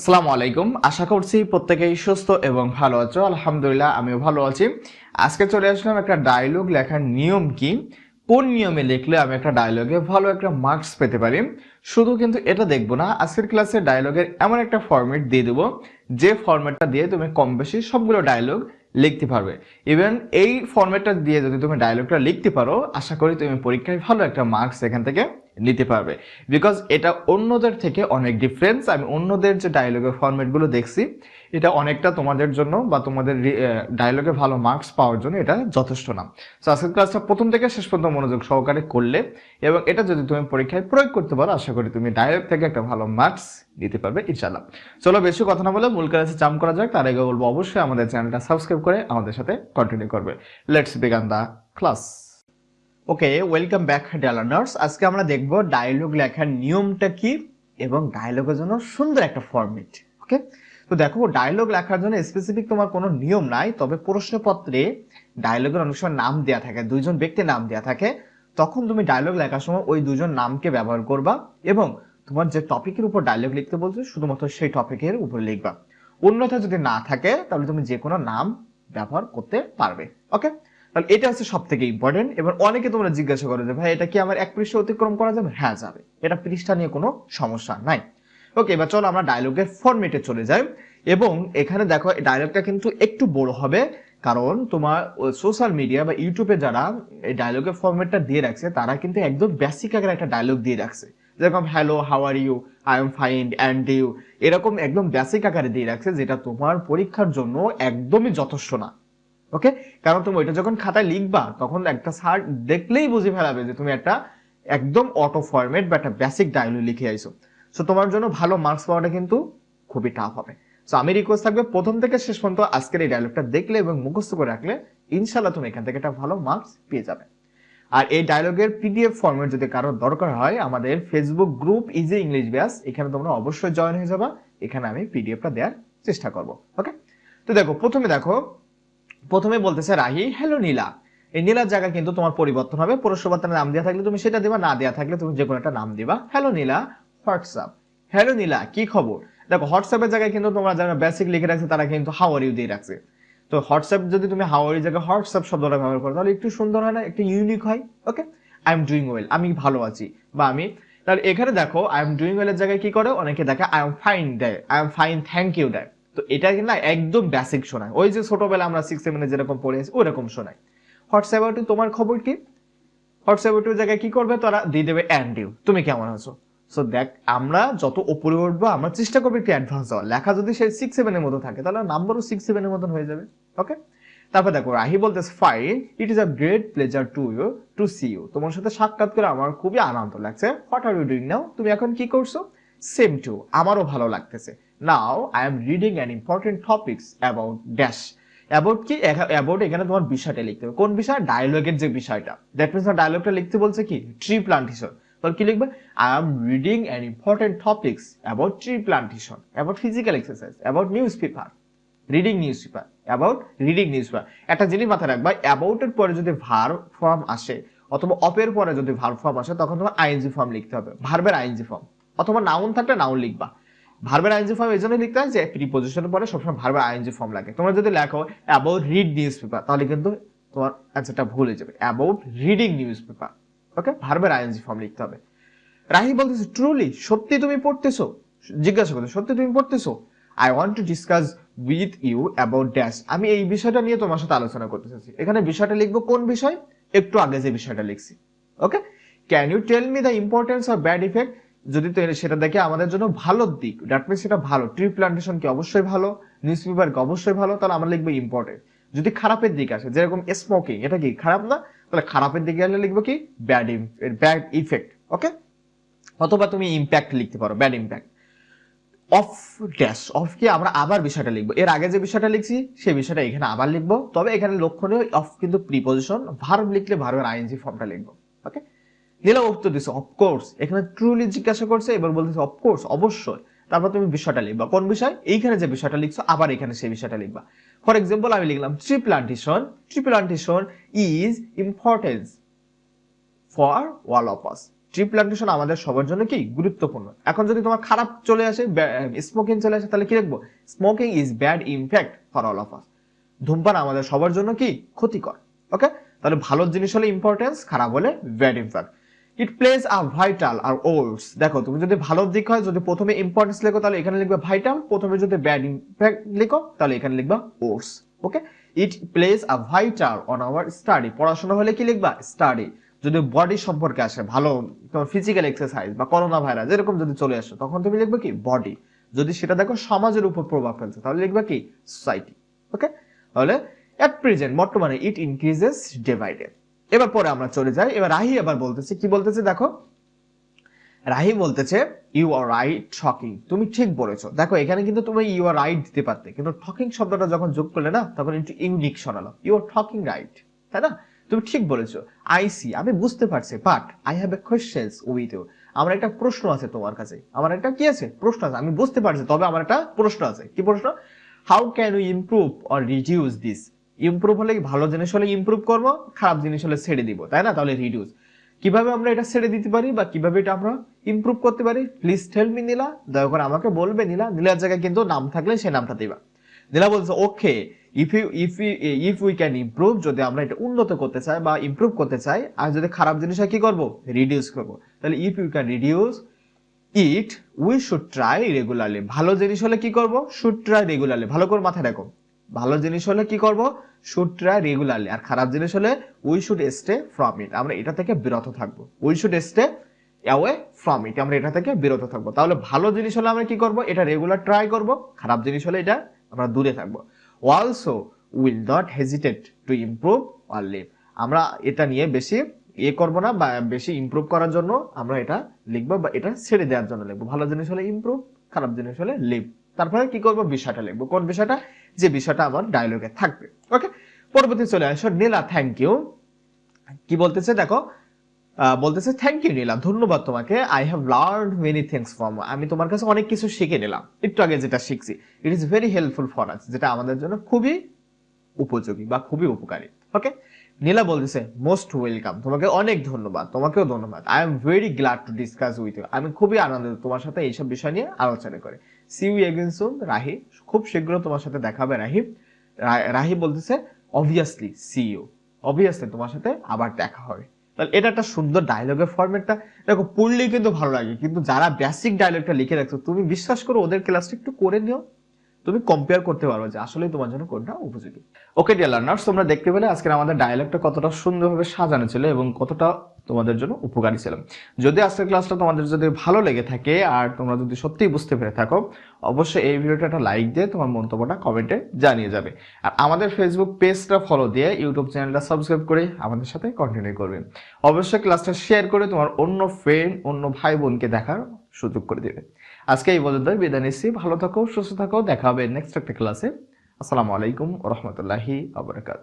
আসসালামু আলাইকুম। আশা করছি প্রত্যেকেই সুস্থ এবং ভালো আছো। আলহামদুলিল্লাহ, আমিও ভালো আছি। আজকে চলে আসলাম একটা ডায়লগ লেখার নিয়ম কি? কোন নিয়মে লিখলে আমি একটা ডায়লগে ভালো একটা মার্কস পেতে পারি? শুধু কিন্তু এটা দেখব না, আজকের ক্লাসে ডায়লগের এমন একটা ফরম্যাট দিয়ে দেবো। যে ফরম্যাটটা দিয়ে তুমি কম বেশি সবগুলো ডায়লগ লিখতে পারবে। ইভেন এই ফরম্যাটটা দিয়ে যদি তুমি ডায়লগটা লিখতে পারো, আশা করি তুমি পরীক্ষায় ভালো একটা মার্কস এখান থেকে নিতে পারবে। বিকজ এটা অন্যদের থেকে অনেক ডিফারেন্স আমি অন্যদের যে ডায়লগের ফরম্যাটগুলো দেখছি, এটা অনেকটা তোমাদের জন্য বা তোমাদের ডায়লগে ভালো মার্কস পাওয়ার জন্য এটা যথেষ্ট না। সো আজকের ক্লাসটা প্রথম থেকে শেষ পর্যন্ত মনোযোগ সহকারে করলে এবং এটা যদি তুমি পরীক্ষায় প্রয়োগ করতে পারো, আশা করি তুমি ডায়লগ থেকে একটা ভালো মার্কস নিতে পারবে ইনশাল্লাহ চলো, বেশি কথা না বলে মূল ক্লাসে চাম করা যাক। তার আগে বলব, অবশ্যই আমাদের চ্যানেলটা সাবস্ক্রাইব করে আমাদের সাথে কন্টিনিউ করবে। Let's begin the class okay welcome back learners আজকে আমরা দেখব ডায়লগ লেখার নিয়মটা কি এবং ডায়লগের জন্য সুন্দর একটা ফরম্যাট ওকে তো দেখো ডায়লগ লেখার জন্য স্পেসিফিক তোমার কোনো নিয়ম নাই, তবে প্রশ্নপত্রে ডায়লগের অনেক সময় নাম দেওয়া থাকে, দুইজন ব্যক্তির নাম দেওয়া থাকে। তখন তুমি ডায়লগ লেখার সময় ওই দুজন নামকে ব্যবহার করবা এবং তোমার যে টপিকের উপর ডায়লগ লিখতে বলছো, শুধুমাত্র সেই টপিকের উপর লিখবা। অন্যথা যদি না থাকে, তাহলে তুমি যে কোনো নাম ব্যবহার করতে পারবে ওকে তাহলে এটা হচ্ছে সব থেকে ইম্পর্টেন্ট এবার অনেকে তোমরা জিজ্ঞাসা করো যে, ভাই, এটা কি আমার এক পৃষ্ঠা অতিক্রম করা যাবে? হ্যাঁ যাবে। এটা পৃষ্ঠা নিয়ে কোনো সমস্যা নাই। ওকে এবার চলো আমরা ডায়লগের ফরম্যাটে চলে যাই। এবং এখানে দেখো ডায়লগটা কিন্তু একটু বড় হবে। কারণ তোমার সোশ্যাল মিডিয়া বা ইউটিউবে যারা এই ডায়লগের ফরম্যাটটা দিয়ে রাখছে, তারা কিন্তু একদম বেসিক আকারে একটা ডায়লগ দিয়ে রাখছে। যেরকম hello how are you I am fine and you এরকম একদম বেসিক আকারে দিয়ে রাখছে, যেটা তোমার পরীক্ষার জন্য একদমই যথেষ্ট না। ওকে কারণ তুমি ওইটা যখন খাতায় লিখবা, তখন একটা স্যার দেখলেই বুঝে ফেলাবে যে তুমি একটা একদম অটো ফরম্যাট বা একটা বেসিক ডায়লগ লিখে আইছো। সো তোমার জন্য ভালো মার্কস পাওয়াটা কিন্তু খুবই টাফ হবে। সো আমি রিকোয়েস্ট থাকবে প্রথম থেকে শেষ পর্যন্ত আজকের এই ডায়লগটা দেখলে এবং মুখস্থ করে রাখলে ইনশাল্লাহ তুমি এখান থেকে একটা ভালো মার্কস পেয়ে যাবে। আর এই ডায়লগের পিডিএফ ফরম্যাট যদি কারোর দরকার হয়, আমাদের ফেসবুক গ্রুপ ইজি ইংলিশ ব্যাস এখানে তোমরা অবশ্যই জয়েন হয়ে যাবা। এখানে আমি পিডিএফটা দেওয়ার চেষ্টা করব। ওকে তো দেখো, প্রথমে দেখো প্রথমে বলতেছে রাহি হ্যালো নীলা। এই নীলার জায়গায় কিন্তু তোমার পরিবর্তন হবে। পরশুবার্তার নাম দেওয়া থাকলে তুমি সেটা দিবা, না দেওয়া থাকলে তুমি যে কোনো একটা নাম দিবা। Hello Nila WhatsApp hello Nila, কি খবর? দেখো হোয়াটসঅ্যাপের জায়গায় কিন্তু তোমরা যারা বেসিক লিখে রাখছে, তারা কিন্তু হাওয়ার ইউ দিয়ে রাখছে। তো হোয়াটসঅ্যাপ যদি তুমি হাওয়ার জায়গায় হোয়াটসঅ্যাপ শব্দটা ব্যবহার করো, তাহলে একটু সুন্দর হয় না? একটু ইউনিক হয়? Okay I am doing well আমি ভালো আছি। বা আমি, তাহলে এখানে দেখো আই এম ডুইং ওয়েলের জায়গায় কি করে? অনেকে দেখে আই এম ফাইন দেয়। I am fine thank you দেয়। তো এটা না একদম বেসিক শোনায়। ওই যে ছোটবেলা আমরা সিক্স সেভেনে যেরকম পড়েছি ওরকম শোনায়। হোয়াটসঅ্যাপ টু তোমার খবর কি? টু জায়গায় কি করবে তারা? দিয়ে দেবে অ্যান্ড ইউ তুমি কেমন আছো? সো দেখ, আমরা যত উপরে উঠবো, আমরা চেষ্টা করব একটু অ্যাডভান্স হওয়ার লেখা যদি সেই সিক্স সেভেনের মতো থাকে, তাহলে নাম্বারও সিক্স সেভেনের মতন হয়ে যাবে। ওকে তারপর দেখো, রাহি বলতেছে fine it is a great pleasure to you to see you তোমার সাথে সাক্ষাৎ করে আমার খুবই আনন্দ লাগছে। What are you doing now তুমি এখন কি করছ? সেম টু আমারও ভালো লাগতেছে। Now I am reading an important topics about dash about কি? অ্যাবাউট এখানে তোমার বিষয়টা লিখতে হবে। কোন বিষয়? ডায়লগের যে বিষয়টা। দ্যাট মিনস ডায়লগটা লিখতে বলছে কি? ট্রি প্লান্টেশন তাহলে কি লিখবে? I am reading an important topics about tree plantation about physical exercise about newspaper reading newspaper about reading newspaper একটা জিনিস মাথায় রাখবা অ্যাবাউটের পরে যদি ভার ফর্ম আসে, অথবা অপের পরে যদি ভার ফর্ম আসে, তখন তোমার আইএনজি ফর্ম লিখতে হবে। ভার্বের আইএনজি ফর্ম অথবা নাউন থাকলে নাউন লিখবা। ভার্বের আইএনজি ফর্ম এই জন্য লিখতে হয় যে প্রিপোজিশনের পরে সবসময় ভার্বের আইএনজি ফর্ম লাগে। তোমরা যদি লেখো অ্যাবাউট রিড নিউজ পেপার তাহলে কিন্তু তোমার অ্যান্সারটা ভুল হয়ে যাবে। About reading news paper okay ভার্বের আইএনজি ফর্ম লিখতে হবে। রাহি বলতেছে ট্রুলি সত্যি তুমি পড়তেছো? জিজ্ঞাসা করতে সত্যি তুমি পড়তেছো? I want to discuss with you about dash আমি এই বিষয়টা নিয়ে তোমার সাথে আলোচনা করতে চাচ্ছি এখানে বিষয়টা লিখব কোন বিষয়? একটু আগে যে বিষয়টা লিখছি okay can you tell me the importance of bad effect যদি তো সেটা দেখে আমাদের জন্য ভালো দিক দ্যাট মিনস সেটা ভালো। ট্রি প্লান্টেশন কি অবশ্যই ভালো? নিউজ পেপার কি অবশ্যই ভালো? তাহলে আমরা লিখব ইম্পর্টেন্ট যদি খারাপের দিক আসে, যেরকম স্মোকিং এটা কি খারাপ না? তাহলে খারাপের দিকে গেলে লিখব কি? ব্যাড ব্যাড ইফেক্ট ওকে অথবা তুমি ইম্প্যাক্ট লিখতে পারো bad impact of dash of কি আমরা আবার বিষয়টা লিখব। এর আগে যে বিষয়টা লিখছি, সেই বিষয়টা এখানে আবার লিখব। তবে এখানে লক্ষণীয় অফ কিন্তু প্রিপোজিশন ভার্ব লিখলে ভার্বের আইএনজি ফর্মটা লিখব। নীলা উত্তর দিচ্ছে অফকোর্স এখানে ট্রুলি জিজ্ঞাসা করছে, এবার বলতেছে অফকোর্স অবশ্যই। তারপর তুমি বিষয়টা লিখবা। কোন বিষয়? এইখানে যে বিষয়টা লিখছো, আবার এখানে সেই বিষয়টা লিখবা। ফর এক্সাম্পল আমি লিখলাম tree plantation tree plantation is importance for all of us tree plantation আমাদের সবার জন্য কি? গুরুত্বপূর্ণ। এখন যদি তোমার খারাপ চলে আসে স্মোকিং চলে আসে, তাহলে কি লিখব? Smoking is bad impact for all of us ধূমপান আমাদের সবার জন্য কি? ক্ষতিকর। ওকে তাহলে ভালো জিনিস হলে ইম্পর্টেন্স খারাপ হলে bad impact it plays a vital আর ওল্ডস দেখো, তুমি যদি ভালো দিক হয়, যদি প্রথমে ইম্পর্টেন্স লেখো, তাহলে এখানে লিখবে ভাইটাল প্রথমে যদি ব্যাড ইম্প্যাক্ট লিখো, তাহলে এখানে লিখবা ওর্স okay it plays a vital on our study পড়াশোনা হলে কি লিখবা? স্টাডি যদি বডি সম্পর্কে আসে, ভালো, তোমার ফিজিক্যাল এক্সারসাইজ বা করোনা ভাইরাস এরকম যদি চলে আসে, তখন তুমি লিখবে কি? বডি যদি সেটা দেখো সমাজের উপর প্রভাব ফেলছে, তাহলে লিখবা কি? সোসাইটি ওকে তাহলে এট প্রেজেন্ট বর্তমানে it increases day by day এবার পরে আমরা চলে যাই। এবার রাহি এবার বলতেছে, কি বলতেছে দেখো? রাহি বলতেছে ইউ আর রাইট টকিং তুমি ঠিক বলেছ। দেখো, এখানে কিন্তু তুমি ইউ আর রাইট দিতে পারতে, কিন্তু টকিং শব্দটা যখন যোগ করলে না, তখন একটু ইউনিক শোনালো। ইউ আর টকিং রাইট তাই না? তুমি ঠিক বলেছ। আই সি আমি বুঝতে পারছি but I have a questions with you আমার একটা প্রশ্ন আছে তোমার কাছে। আমার একটা কি আছে? প্রশ্ন আছে। আমি বুঝতে পারছি, তবে আমার একটা প্রশ্ন আছে। কি প্রশ্ন? How can you improve or reduce this improve হলে ভালো জিনিস হলে ইমপ্রুভ করব, খারাপ জিনিস হলে ছেড়ে দিব, তাই না? তাহলে রিডিউস কীভাবে আমরা এটা ছেড়ে দিতে পারি বা কীভাবে এটা আমরা ইমপ্রুভ করতে পারি? প্লিজ টেল মি নীলা দয়া করে আমাকে বলবে নীলা নীলার জায়গায় কিন্তু নাম থাকলে সেই নামটা দিবা। নীলা বলছে okay if you if if we can improve যদি আমরা এটা উন্নত করতে চাই বা ইমপ্রুভ করতে চাই, আর যদি খারাপ জিনিস হয় কি করব? রিডিউস করব। তাহলে if you can reduce it we should try regularly ভালো জিনিস হলে কি করব? শুড ট্রাই রেগুলারলি ভালো করে মাথায় রাখো। ভালো জিনিস হলে কি করব? শুড ট্রাই রেগুলারলি আর খারাপ জিনিস হলে we should stay from it আমরা এটা থেকে বিরত থাকব। We should stay away from it আমরা এটা থেকে বিরত থাকব। তাহলে ভালো জিনিস হলে আমরা কি করব? এটা রেগুলার ট্রাই করব। খারাপ জিনিস হলে এটা আমরা দূরে থাকব। Also will not hesitate to improve or leave আমরা এটা নিয়ে বেশি ইয়ে করব না বা বেশি ইমপ্রুভ করার জন্য আমরা এটা লিখব বা এটা ছেড়ে দেওয়ার জন্য লিখব। ভালো জিনিস হলে ইমপ্রুভ খারাপ জিনিস হলে লিভ তারপরে কি করব? বিষয়টা লিখব। কোন বিষয়টা? যে বিষয়টা আমার ডায়লগে থাকবে। ওকে পরবর্তী চলে আসো, নীলা থ্যাংক ইউ কি বলতেছে? দেখো বলতেছে থ্যাংক ইউ নীলা, ধন্যবাদ তোমাকে। I have learn many things from আমি তোমার কাছে অনেক কিছু শিখে নিলাম। একটু আগে যেটা শিখছি it is very helpful for us যেটা আমাদের জন্য খুবই উপযোগী বা খুবই উপকারী। ওকে নীলা বলতেছে মোস্ট ওয়েলকাম তোমাকে অনেক ধন্যবাদ, তোমাকেও ধন্যবাদ। I am very glad to discuss with you আমি খুবই আনন্দিত তোমার সাথে এইসব বিষয় নিয়ে আলোচনা করে। সি ইউ রাহি খুব শীঘ্র তোমার সাথে দেখা হবে রাহি রাহি বলতেছে অবভিয়াসলি সিইও অবভিয়াসলি তোমার সাথে আবার দেখা হবে। তাহলে এটা একটা সুন্দর ডায়লগের ফর্মেটটা দেখো, পড়লেই কিন্তু ভালো লাগে, কিন্তু যারা বেসিক ডায়লগটা লিখে রাখছো, তুমি বিশ্বাস করো, ওদের ক্লাসটা একটু করে নিও। তুমি কম্পেয়ার করতে পারো যে আসলে তোমার জন্য কোনটা উপযোগী। ওকে ডিয়ার লার্নার্স তোমরা দেখতে পেলে আজকের আমাদের ডায়ালগটা কতটা সুন্দরভাবে সাজানো ছিল এবং কতটা তোমাদের জন্য উপকারী ছিল। যদি আজকের ক্লাসটা তোমাদের যদি ভালো লেগে থাকে আর তোমরা যদি সত্যিই বুঝতে পেরে থাকো, অবশ্যই এই ভিডিওটা একটা লাইক দিয়ে তোমার মন্তব্যটা কমেন্টে জানিয়ে যাবে। আর আমাদের ফেসবুক পেজটা ফলো দিয়ে ইউটিউব চ্যানেলটা সাবস্ক্রাইব করে আমাদের সাথে কন্টিনিউ করবে। অবশ্যই ক্লাসটা শেয়ার করে তোমার অন্য ফ্রেন্ড অন্য ভাই বোনকে দেখার সুযোগ করে দেবে। আজকে এই পর্যন্ত বিদায় নিচ্ছি। ভালো থাকো, সুস্থ থাকো। দেখা হবে নেক্সট একটা ক্লাসে আসসালামু আলাইকুম রহমতুল্লাহি আবরকাত